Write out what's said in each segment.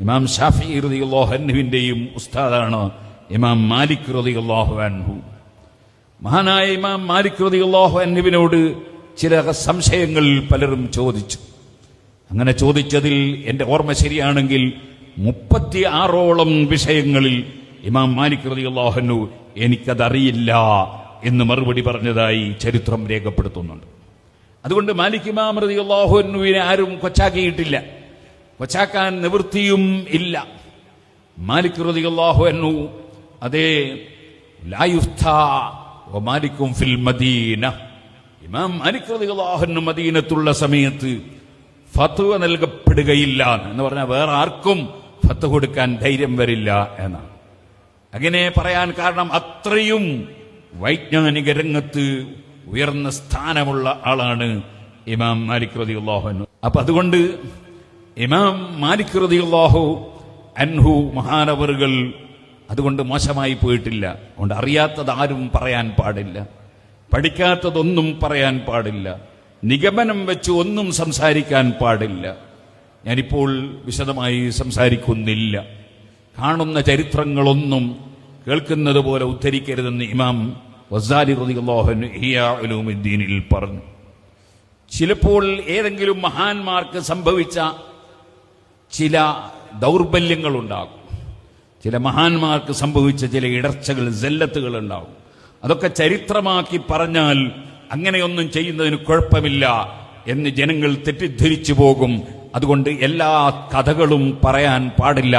ഇമാം ഷാഫി അൻഹുവിന്റെയും ഉസ്താദാണ് ഇമാം മാലിക് റളിയല്ലാഹു അൻഹു. മഹാനായ ഇമാം മാലിക് റളിയല്ലാഹു അൻഹുവിനോട് ചില സംശയങ്ങൾ പലരും ചോദിച്ചു. അങ്ങനെ ചോദിച്ചതിൽ എന്റെ ഓർമ്മ ശരിയാണെങ്കിൽ മുപ്പത്തി ആറോളം വിഷയങ്ങളിൽ ഇമാം മാലിക് അൻഹു എനിക്കതറിയില്ല എന്ന് മറുപടി പറഞ്ഞതായി ചരിത്രം രേഖപ്പെടുത്തുന്നുണ്ട്. അതുകൊണ്ട് മാലിക് ഇമാം അൻഹുവിനെ ആരും കൊച്ചാക്കിയിട്ടില്ല. കൊച്ചാക്കാൻ നിവൃത്തിയും ഇല്ല. മാലിക് റളിയല്ലാഹു എന്നു അതേ ലായുസ്ഥും ഫിൽ മദീന. ഇമാം മാലിക് റളിയല്ലാഹു അൻഹു മദീനത്തുള്ള സമയത്ത് ഫത്തുവ നൽകപ്പെടുകയില്ല എന്ന് പറഞ്ഞാൽ വേറെ ആർക്കും ഫത്ത് കൊടുക്കാൻ ധൈര്യം വരില്ല എന്നാണ്. അങ്ങനെ പറയാൻ കാരണം അത്രയും വൈജ്ഞാനിക രംഗത്ത് ഉയർന്ന സ്ഥാനമുള്ള ആളാണ് ഇമാം മാലിക് അൻഹു. അപ്പൊ അതുകൊണ്ട് ഇമാം മാലിക് റതിയുള്ളാഹു അൻഹു മഹാനവറുകൾ അതുകൊണ്ട് മോശമായി പോയിട്ടില്ല. അതുകൊണ്ട് അറിയാത്തത് ആരും പറയാൻ പാടില്ല. പഠിക്കാത്തതൊന്നും പറയാൻ പാടില്ല. നിഗമനം വെച്ച് ഒന്നും സംസാരിക്കാൻ പാടില്ല. ഞാനിപ്പോൾ വിശദമായി സംസാരിക്കുന്നില്ല. കാണുന്ന ചരിത്രങ്ങളൊന്നും കേൾക്കുന്നത് പോലെ ഉദ്ധരിക്കരുതെന്ന് ഇമാം വസാലി റളിയല്ലാഹു ഹിയാ പറഞ്ഞു. ചിലപ്പോൾ ഏതെങ്കിലും മഹാന്മാർക്ക് സംഭവിച്ച ചില ദൗർബല്യങ്ങൾ ഉണ്ടാകും ചില മഹാന്മാർക്ക് സംഭവിച്ച ചില ഇടർച്ചകൾ ജല്ലത്തുകൾ ഉണ്ടാകും. അതൊക്കെ ചരിത്രമാക്കി പറഞ്ഞാൽ അങ്ങനെയൊന്നും ചെയ്യുന്നതിന് കുഴപ്പമില്ല എന്ന് ജനങ്ങൾ തെറ്റിദ്ധരിച്ചു പോകും. അതുകൊണ്ട് എല്ലാ കഥകളും പറയാൻ പാടില്ല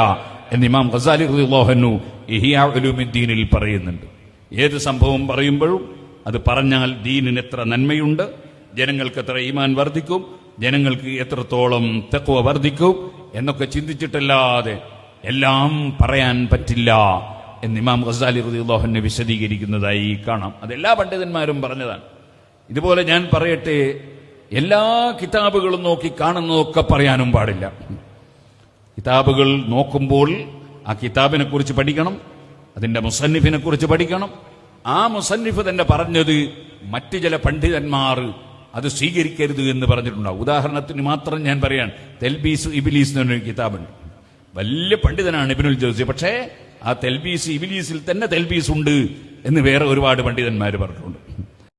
എന്ന് ഇമാം ഖസാലി റളിയല്ലാഹു ഇഹിയാലുദ്ദീനിൽ പറയുന്നുണ്ട്. ഏത് സംഭവം പറയുമ്പോഴും അത് പറഞ്ഞാൽ ദീനിന് എത്ര നന്മയുണ്ട് ജനങ്ങൾക്ക് എത്ര ഈമാൻ വർദ്ധിക്കും ജനങ്ങൾക്ക് എത്രത്തോളം തെക്കുവ വർദ്ധിക്കും എന്നൊക്കെ ചിന്തിച്ചിട്ടല്ലാതെ എല്ലാം പറയാൻ പറ്റില്ല എന്ന് ഇമാം ഖസാലി റളിയല്ലാഹു വിശദീകരിക്കുന്നതായി കാണാം. അതെല്ലാ പണ്ഡിതന്മാരും പറഞ്ഞതാണ്. ഇതുപോലെ ഞാൻ പറയട്ടെ എല്ലാ കിതാബുകളും നോക്കി കാണുന്നതൊക്കെ പറയാനും പാടില്ല. കിതാബുകൾ നോക്കുമ്പോൾ ആ കിതാബിനെ കുറിച്ച് പഠിക്കണം അതിന്റെ മുസന്നിഫിനെ കുറിച്ച് പഠിക്കണം. ആ മുസന്നിഫ് തന്നെ പറഞ്ഞത് മറ്റു ചില പണ്ഡിതന്മാർ അത് സ്വീകരിക്കരുത് എന്ന് പറഞ്ഞിട്ടുണ്ടാവും. ഉദാഹരണത്തിന് മാത്രം ഞാൻ പറയാൻ തെൽബീസ് ഇബിലീസ് എന്ന് എന്നൊരു കിതാബുണ്ട്. വലിയ പണ്ഡിതനാണ് ഇബിനുൽ ജോസി. പക്ഷേ ആ തെൽബീസ് ഇബിലീസിൽ തന്നെ തെൽബീസ് ഉണ്ട് എന്ന് വേറെ ഒരുപാട് പണ്ഡിതന്മാർ പറഞ്ഞിട്ടുണ്ട്.